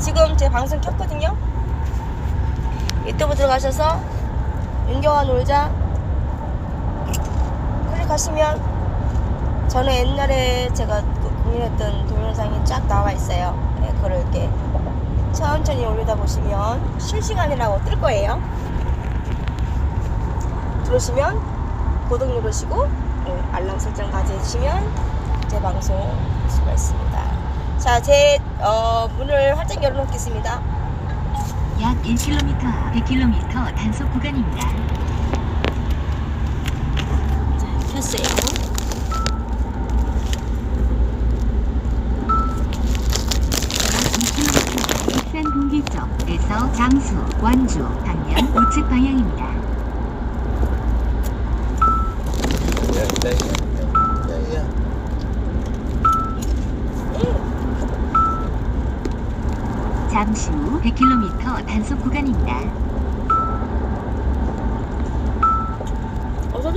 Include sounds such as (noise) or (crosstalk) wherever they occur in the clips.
지금 제 방송 켰거든요. 유튜브 들어가셔서 윤경아 놀자 클릭하시면 저는 옛날에 제가 그 공연했던 동영상이 쫙 나와 있어요. 네, 그걸 이렇게 천천히 올리다 보시면 실시간이라고 뜰 거예요. 들어오시면 구독 누르시고 네, 알람 설정까지 해주시면 제 방송 볼 수가 있습니다. 자, 제 어, 문을 활짝 열어놓겠습니다. 약 1km 앞 100km 단속 구간입니다. 켰어요. 약 2km 익산 분기점에서 장수, 완주, 방면 우측 방향입니다. 잠시 후 100km 단속 구간입니다. 어서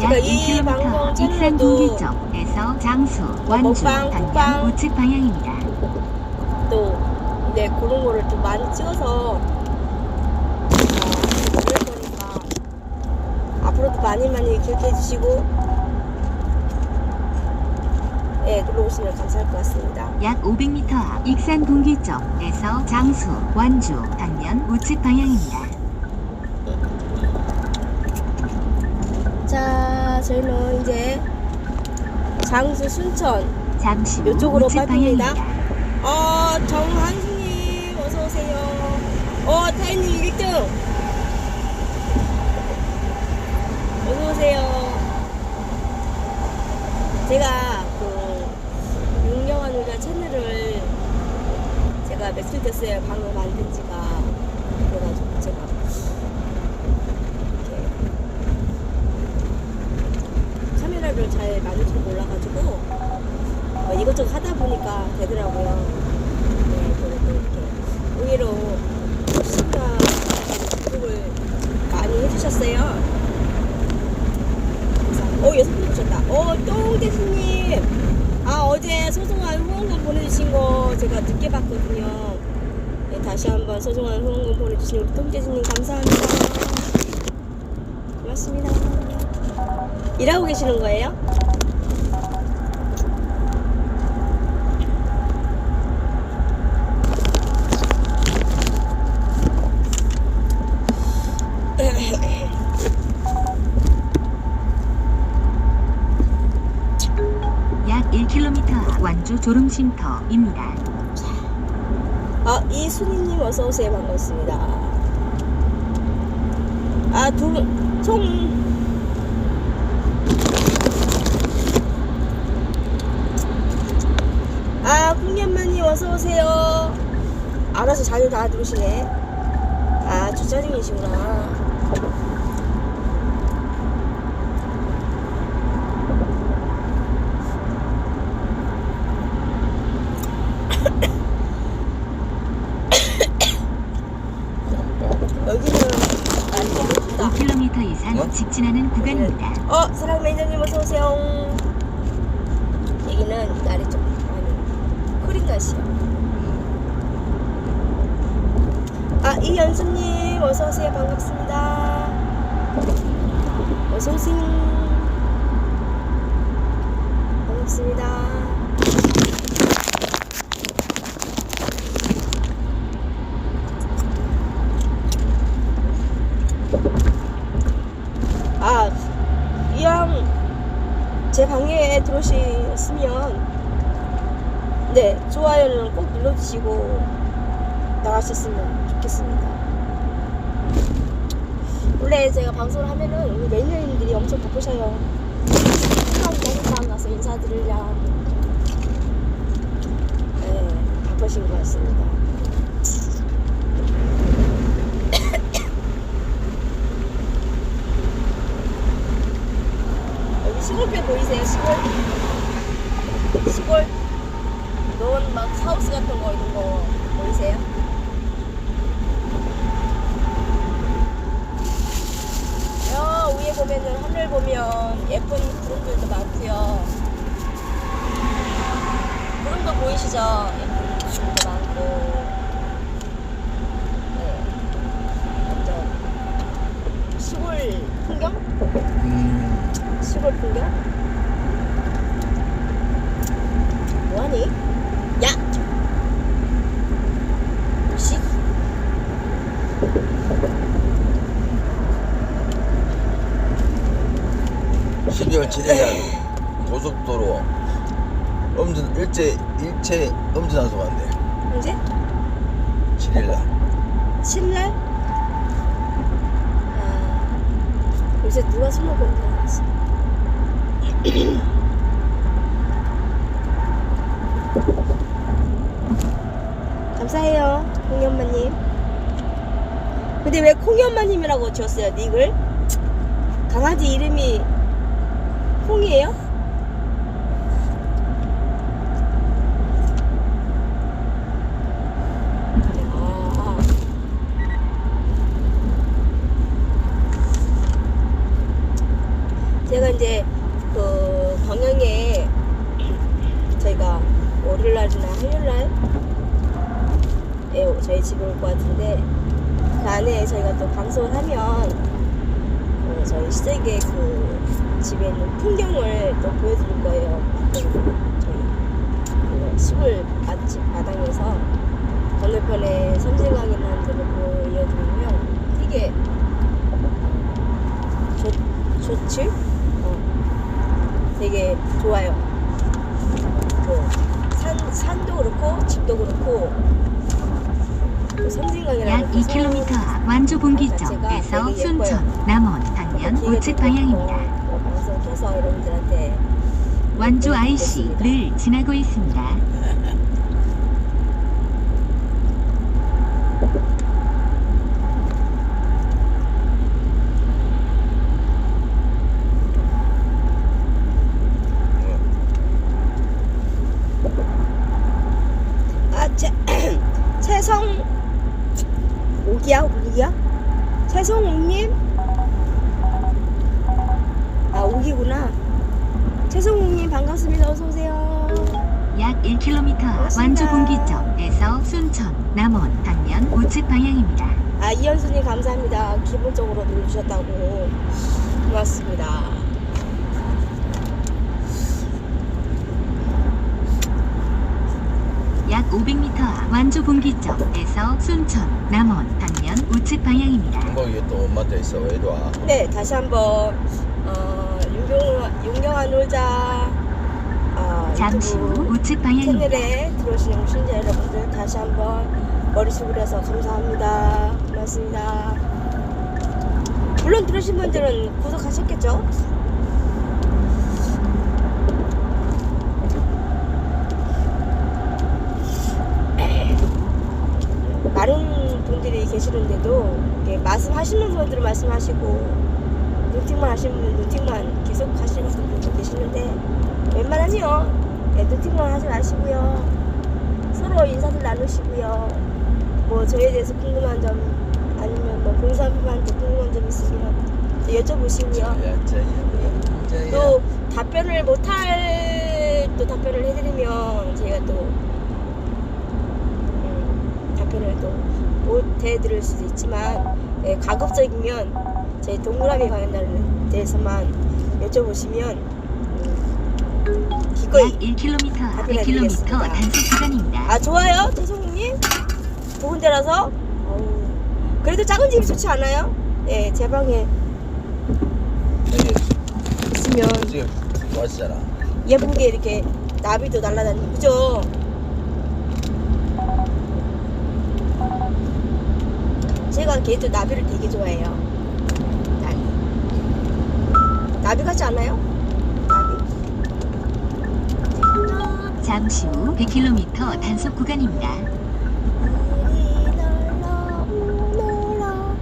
제가 이 방송 1km 익산 분기점에서 장수, 완주, 국방. 우측 방향입니다. 또, 네, 그런 거를 좀 많이 찍어서, 어, 올릴 거니까, 앞으로도 많이 많이 기억해 주시고, 예, 눌러오시면 감사할 것 같습니다. 약 500m 앞 익산 분기점에서 장수, 완주, 방면 우측 방향입니다. 자, 저희는 이제 장수 순천, 잠시 후 이쪽으로 우측 빠집니다. 방향입니다. 어, 어서오세요. 어, 타이님 1등. 어서 오세요. 제가 그, 윤경환 의자 채널을 제가 며칠 됐어요. 방을 만든 지가. 그래가지고 제가. 이렇게 카메라를 잘 만들 줄 몰라가지고 뭐 이것저것 하다 보니까 되더라고요. 네, 그래도 이렇게 의외로 시청자 구독을 그래서, 어, 분 오셨다. 어, 똥대수님. 아, 어제 소송한 후원금 보내주신 거 제가 늦게 봤거든요. 네, 다시 한번 소송한 후원금 보내주신 우리 똥대수님 감사합니다. 고맙습니다. 일하고 계시는 거예요? 약 1km 앞 완주 졸음쉼터입니다. 아, 이순희님 어서오세요. 반갑습니다. 아, 두 분, 총. 아, 풍년만님 어서오세요. 알아서 자주 다 들으시네. 아, 주차 중이시구나. 여기는 많이 높다. 5km 이상 어? 직진하는 구간입니다. 어, 사랑 매니저님 어서 오세요. 여기는 날이 좀 많이 흐린 날씨요. 아, 이연수님 어서 오세요. 반갑습니다. 어서 오세요. 반갑습니다. 아, 이왕 제 방에 들어오셨으면 네 좋아요는 꼭 눌러주시고 나가셨으면 좋겠습니다. 원래 제가 방송을 하면은 우리 매니저님들이 엄청 바쁘셔요. 너무 만나서 인사드리려 네 바쁘신 것 같습니다. (coughs) 여기 시골길 보이세요? 시골? 시골? 노원 막 하우스 같은 거 이런 거 보이세요? 위에 보면은 하늘 보면 예쁜 구름들도 많고요. 구름도 보이시죠? 예쁜 구름도 많고. 네. 완전 시골 풍경? 음. 시골 풍경? 뭐하니? 오늘 진해안 고속도로 음주 일제 일체 음주 단속 한대. 언제? 7일날. 7날? 아, 요새 누가 술 먹고 있는 줄 알았어. 감사해요, 콩이 엄마님. 근데 왜 콩이 엄마님이라고 지었어요, 닉을? 강아지 이름이 콩이에요? 아, 제가 이제 그 광양에 저희가 월요일날이나 화요일날 에 저희 집에 올 것 같은데 그 안에 저희가 또 방송을 하면 그 저희 시댁의 그 집에 있는 풍경을 또 보여드릴 거예요. 저희 그 시골 맛집 마당에서 건너편에 섬진강이라는 데를 보여드리면 되게 좋, 좋지? 어, 되게 좋아요. 그 산, 산도 그렇고 집도 그렇고 약그 2km 산- 앞 완주 분기점에서. 순천, 남원, 기회가 우측 방향입니다. 여러분들한테 완주 네, IC를 지나고 있습니다. 아, 채, 채성 옥이야? 옥이야? 채성옥님? 아, 옥이구나. 채성옥님 반갑습니다. 어서 오세요. 약 1km 앞 고맙습니다. 완주 분기점에서 순천, 남원, 당연 우측 방향입니다. 아, 이현수님 감사합니다. 기본적으로 눌러주셨다고. 고맙습니다. 약 500m 앞 완주 분기점에서 순천, 남원, 당연 우측 방향입니다. 한국이 또 엄마한테 있어. 왜도 와. 네, 다시 한번 어, 윤경, 윤경아 놀자 어, 잠시 후 우측 방향입니다. 채널에 들어오시는 시청자 여러분들 다시 한번 머리 숙여서 감사합니다. 고맙습니다. 물론 들으신 분들은 구독하셨겠죠? 많은 분들이 계시는데도 말씀하시는 분들은 말씀하시고 눈팅만 하시는 분 눈팅만 계속 하시는 분들도 계시는데 웬만하면 네, 눈팅만 하지 마시고요. 서로 인사들 나누시고요. 뭐 저에 대해서 궁금한 점 아니면 뭐 봉사님한테 궁금한 점 있으면 또 여쭤보시고요. 저야. 또 답변을 못할 또 답변을 해드리면 제가 또 음, 답변을 또 못 해드릴 수도 있지만 예, 가급적이면 제 동그라미 관련에 대해서만 여쭤보시면 음, 약 기꺼이 1km 앞 답변해 1km 드리겠습니다. 단속 구간입니다. 아 좋아요 대성님 좋은 데라서 그래도 작은 집이 좋지 않아요? 예, 제 방에 있으면 지금 좋아하시잖아. 예쁘게 이렇게 나비도 날아다니고 그죠? 제가 걔도 나비를 되게 좋아해요 나비 나비 같지 않아요? 잠시 후 100km 단속 구간입니다. 우리 날라 오너라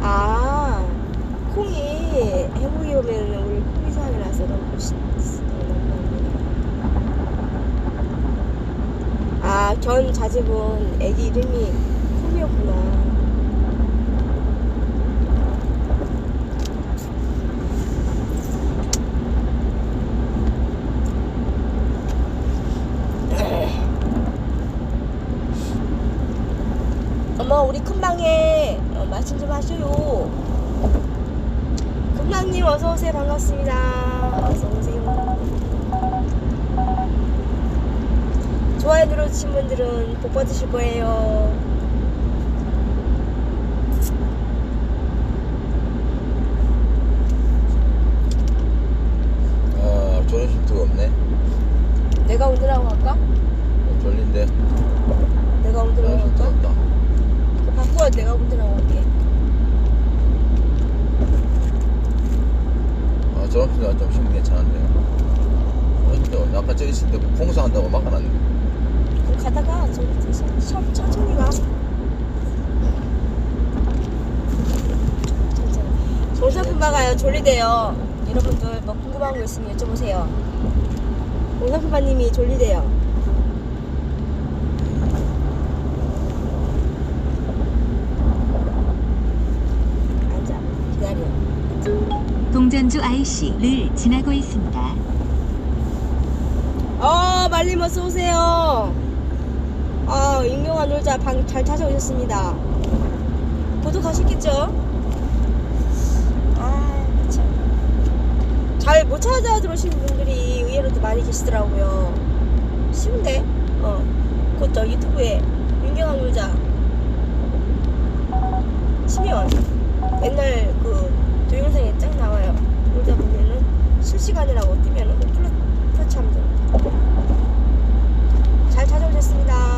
아 콩이 행복이 오면 우리 콩이 생각이 나서 너무 멋있 아견 자집은 애기 이름이 콩이었구나 어머 우리 큰방에 어, 말씀 좀 하셔요 큰방님 어서오세요 반갑습니다 어서오세요 좋아요 눌러주신 분들은 복 받으실 거예요 내가 운전하고 갈까? 어, 졸린데. 내가 운전하고 어, 갈까? 좋다. 바꾸야 내가 운전하고 갈게. 아, 저런데 좀 힘이 괜찮은데. 저기 있을 때 공사한다고 막아놨네. 그럼 가다가 저, 저, 저, 천- 천천히 가. 천천히. 막아요. 졸리대요. 여러분들 뭐 궁금한 거 있으면 여쭤보세요. 정상품마님이 졸리대요. 앉아. 기다려. 동전주 IC를 지나고 있습니다. 어, 어서 오세요. 아, 익명한 놀자 방 잘 찾아오셨습니다. 구독하셨겠죠? 아, 참. 잘 못 찾아 들어오신 분들이 의외로도 많이 계시더라고요. 쉬운데? 어. 그것도 유튜브에 윤경한 놀자 치면 옛날 그 동영상에 쫙 나와요. 놀다 보면은 실시간이라고 뜨면은 꼭 플러, 플러치하면 돼요. 잘 찾아오셨습니다.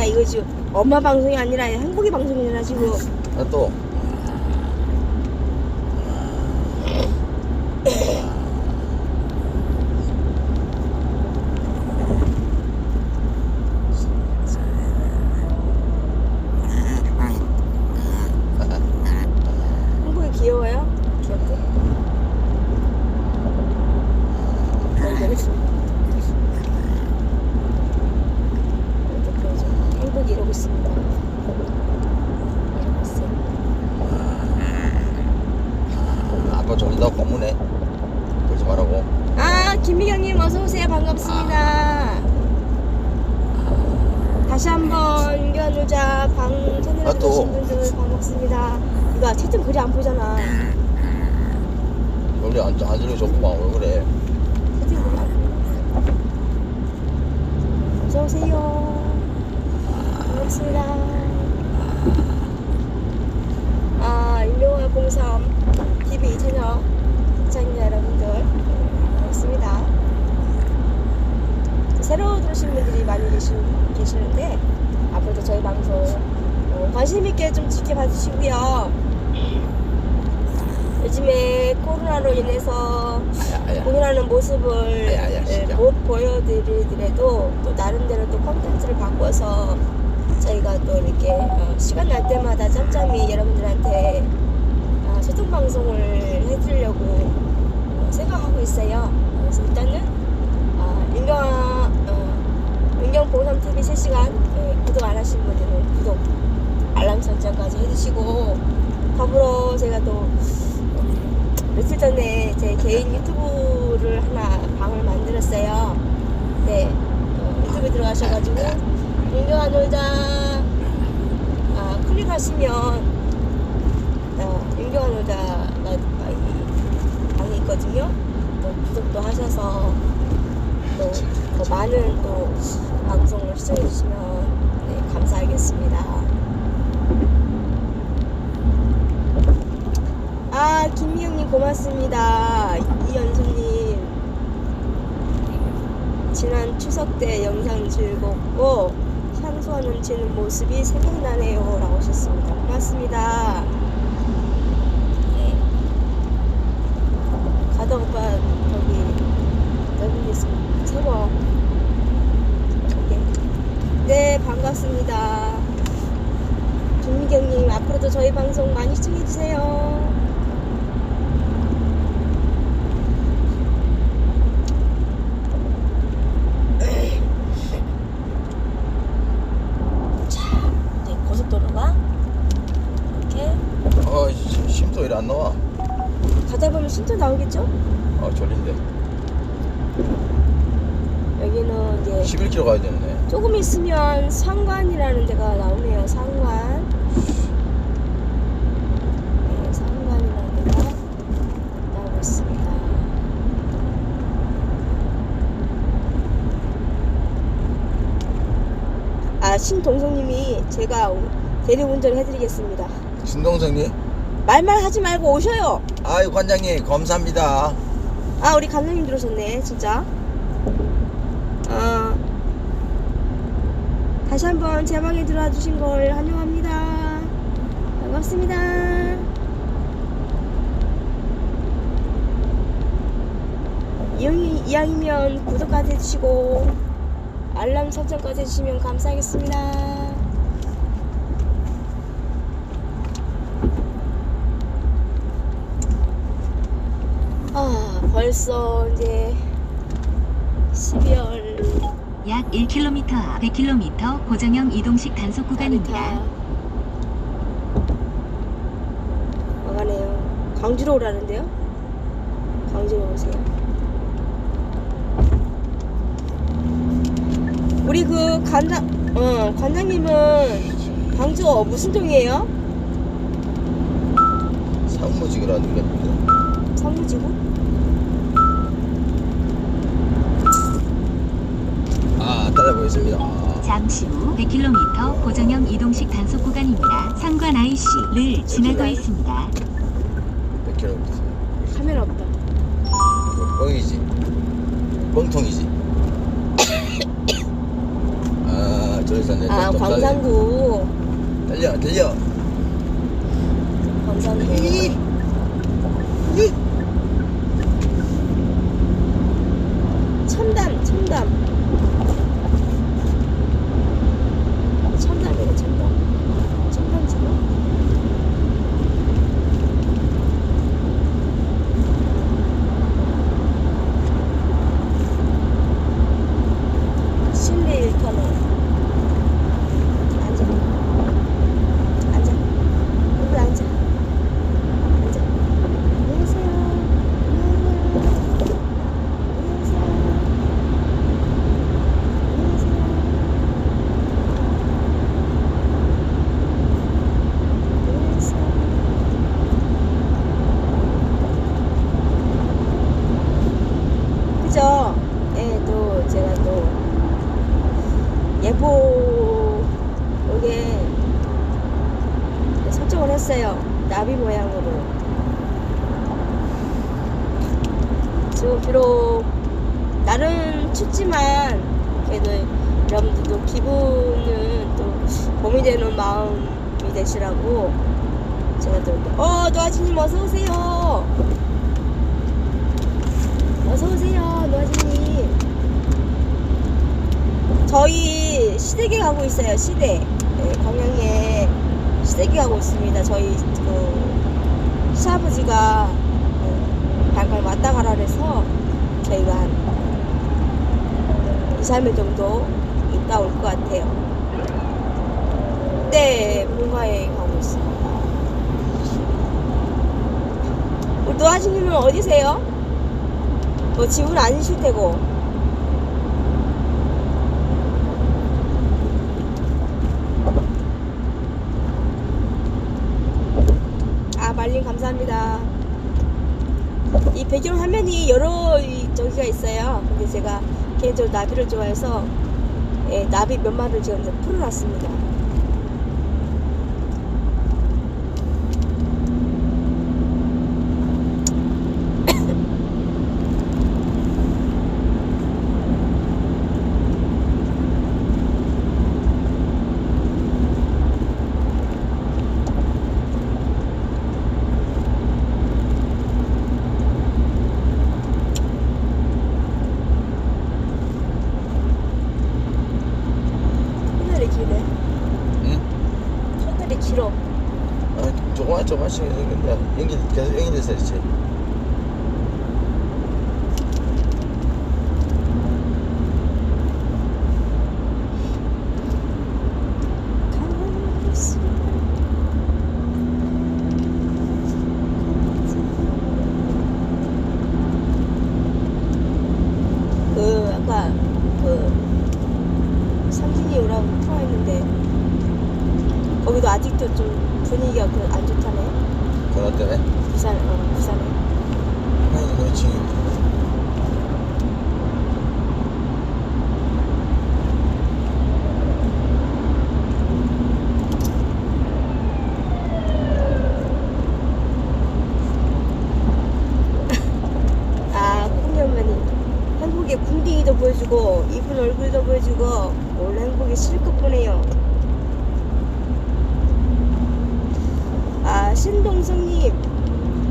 야 이거 지금 엄마 방송이 아니라 행복이 방송이잖아 지금 아, 또. 행복이 귀여워요? 네, 이렇게 (laughs) 보여줘. 행복이 이러고 있습니다. 이러고 있어요. 아빠 졸린다고 고문해. 그러지 말라고. 아 김미경님 어서 오세요 반갑습니다. 다시 한번 윤견우자 방 채널에 아, 또. 들어오신 분들 반갑습니다. 글이 안 보잖아. 원래 안, 안 졸리고 좋구만. 왜 그래? 채팅 글이 안 보여. 어서 오세요. 반갑습니다. 아 윤경화 03 TV 채널 시청자 여러분들 반갑습니다. 새로 들으신 분들이 많이 계시, 계시는데 앞으로도 저희 방송 어, 관심 있게 좀 지켜봐 주시고요. 요즘에 코로나로 인해서 아야, 아야. 공연하는 모습을 아야, 아야, 예. 못 보여드리더라도 또 나름대로 또 컨텐츠를 바꿔서 저희가 또 이렇게 어, 시간 날 때마다 짬짬이 여러분들한테 아, 소통 방송을 해드리려고 어, 생각하고 있어요. 그래서 일단은 아, 윤경 어, 윤경 보상 TV 실시간 예, 구독 안 하신 분들은 구독 알람 설정까지 해주시고 더불어 제가 또 어, 며칠 전에 제 개인 유튜브를 하나 방을 만들었어요. 네 어, 유튜브에 들어가셔가지고 윤경한 놀자 아, 클릭하시면 어, 윤경한 놀자가 이 방이 있거든요. 또 구독도 하셔서 또더 많은 또 방송을 시청해 주시면 네, 감사하겠습니다. 아 김미영님 고맙습니다. 이연수님 지난 추석 때 영상 즐겁고 향수와 넘치는 모습이 생각나네요 라고 하셨습니다. 고맙습니다. 네. 가다 오빠 데 있으면 서버 저기. 네 반갑습니다. 김미경님 앞으로도 저희 방송 많이 시청해주세요. 자, 이제 고속도로가 이렇게 어, 심- 심도 이래 안 나와. 가다 보면 신도 나오겠죠? 아 졸린데 여기는 이제 11km 가야 되네 조금 있으면 상관이라는 데가 나오네요. 상관. 네, 상관이라는 데가 나오고 있습니다. 아, 신동성님이 제가 대리운전 해드리겠습니다. 신동생님 말만 하지 말고 오셔요. 아유 관장님 감사합니다 아, 우리 감독님 들어오셨네, 진짜. 아, 다시 한번 제 방에 들어와 주신 걸 환영합니다. 반갑습니다. 이왕이, 이왕이면 구독까지 해주시고, 알람 설정까지 해주시면 감사하겠습니다. 아, 벌써 이제 12월 약 1km 앞 100km 고정형 이동식 단속 구간입니다. 와가네요. 광주로 오라는데요? 광주로 오세요. 우리 그 관장, 어, 관장님은 광주 어, 무슨 동이에요? 상무직이라는 게 있는데. 성무지구? 아 따라 보겠습니다 아, 잠시 후 100km 고정형 이동식 단속 구간입니다. 상관 IC를 지나고 라인. 있습니다. 100km 카메라 없다. 뻥이지 뻥통이지 아 저기서 내 아, 좀 광산구. 달려 달려 광산구. 첨담, 첨담. 첨담이래, 첨담. 첨담 지금? 실내 1터널. 앉아. 앉아. 여기 앉아. 앉아. 안녕하세요. 안녕하세요. 안녕하세요. 안녕하세요. 그죠? 예, 또 제가 또 예보 요게 설정을 했어요. 나비 모양으로. 지금 비록 날은 춥지만 그래도 여러분들도 기분은 또 봄이 되는 마음이 되시라고 제가 또 어, 노아지님 어서 오세요. 어서 오세요, 노아지님. 저희 시댁에 가고 있어요. 시댁. 네, 광양에 시댁에 가고 있습니다. 저희 그 시아버지가 어, 잠깐 왔다 가라 그래서 저희가 한 2, 3일 정도 있다 올 것 같아요. 네, 본가에 가고 있습니다. 우리 노아지님은 어디세요? 뭐 집은 아니실 테고. 아 말린 감사합니다. 이 배경 화면이 여러 이 저기가 있어요. 근데 제가 개인적으로 나비를 좋아해서 예, 나비 몇 마리를 지금 풀어놨습니다. 터널이 길네. 응? 터널이 길어. 아 조금만 조금씩 생긴다 연기 계속 연기돼서 있지 보여주고 이쁜 얼굴도 보여주고 오늘 행복이 실컷 보네요. 아 신동숙님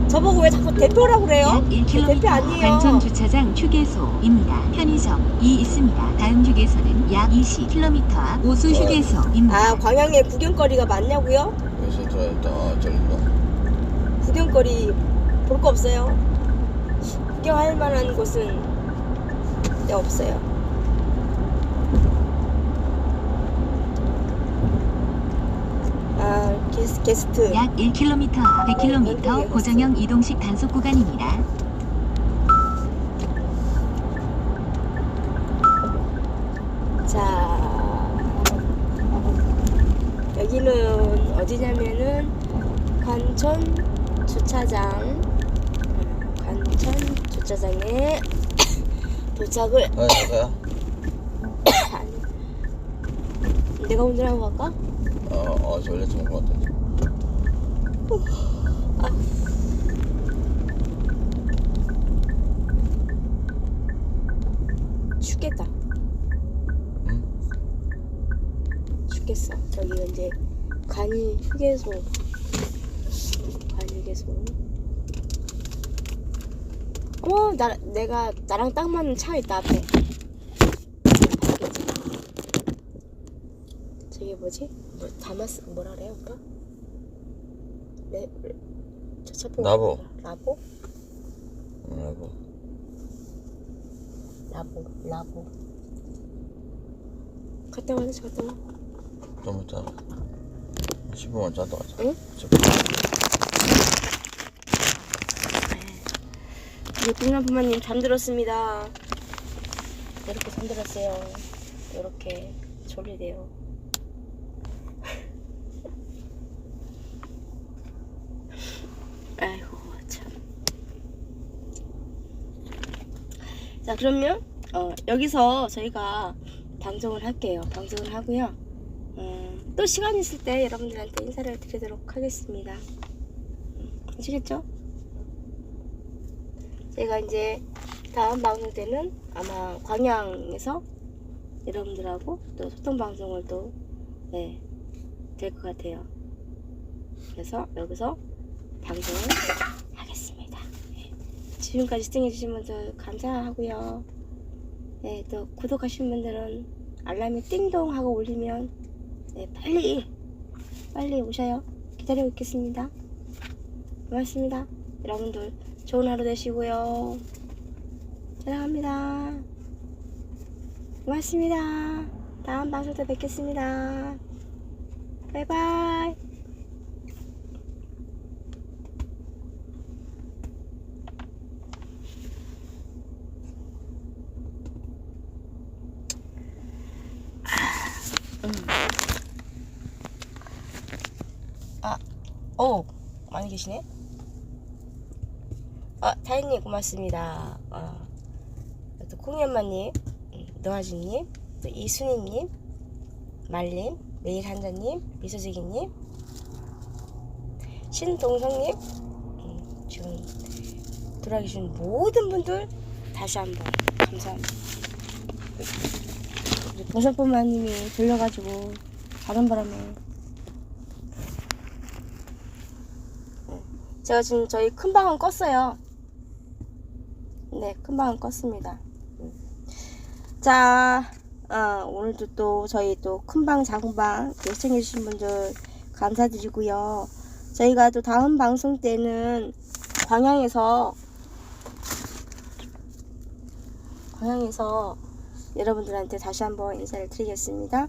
저보고 왜 자꾸 대표라고 그래요? 약저 1km 대표 아니에요. 관천 주차장 휴게소입니다. 편의점이 있습니다. 다음 휴게소는 약 20km 앞 오수 휴게소입니다. 아 광양에 구경거리가 많냐고요? 그래서 저 아, 저기가 구경거리 볼 거 없어요. 구경할 만한 곳은 네, 없어요. 아 게스, 게스트 약 1km 앞 100km 고정형 이동식 단속 구간입니다. 자 여기는 어디냐면은 관천 주차장 어, 관천 주차장에 (coughs) 도착을 아 저거야? (coughs) 내가 운전하고 갈까? 어어 저 원래 좋은 거 같은데 춥겠다 응? 춥겠어 저기가 이제 간이 휴게소 간 휴게소 어머 나, 내가 나랑 딱 맞는 차 있다 앞에 저게 뭐지? 뭐 담았 뭐라 그래요 오빠? 네, 저차 보고 라보. 라보? 뭐라고 라보 라보 갔다 와지 갔다 와좀 이따 15분 짜도 가자 응? 빅남 부모님 잠들었습니다. 이렇게 잠들었어요. 이렇게 졸리대요. 아이고 참. 자 그러면 어, 여기서 저희가 방송을 할게요. 방송을 하고요. 어, 또 시간 있을 때 여러분들한테 인사를 드리도록 하겠습니다. 음, 아시겠죠? 제가 이제 다음 방송 때는 아마 광양에서 여러분들하고 또 소통 방송을 또 네, 될 것 같아요. 그래서 여기서 방송을. 지금까지 시청해주신 분들 감사하고요. 네, 또 구독하신 분들은 알람이 띵동 하고 울리면 네, 빨리 빨리 오셔요. 기다리고 있겠습니다. 고맙습니다. 여러분들 좋은 하루 되시고요. 사랑합니다. 고맙습니다. 다음 방송 때 뵙겠습니다. 바이바이. 아, 오, 많이 계시네. 아, 다혜님 고맙습니다. 아, 또 콩이엄마님, 음, 노아주님, 또 이순희님, 말님, 매일 한자님, 미소지기님, 신동성님, 음, 지금 돌아계신 모든 분들 다시 한번 감사합니다. 동성뿐마님이 졸려가지고 바람 바람에 제가 지금 저희 큰 방은 껐어요. 네, 큰 방은 껐습니다. 음. 자, 어, 오늘도 또 저희 또 큰 방, 작은 방 시청해주신 분들 감사드리고요. 저희가 또 다음 방송 때는 광양에서 광양에서 여러분들한테 다시 한번 인사를 드리겠습니다.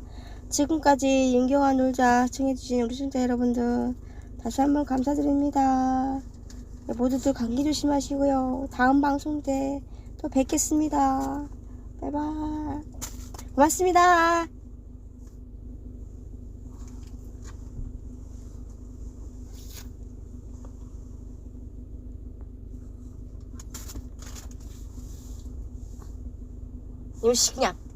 지금까지 윤경아 놀자 시청해주신 우리 시청자 여러분들 다시 한번 감사드립니다. 네, 모두들 감기 조심하시고요. 다음 방송 때 또 뵙겠습니다. 바이바이. 고맙습니다. 임식량.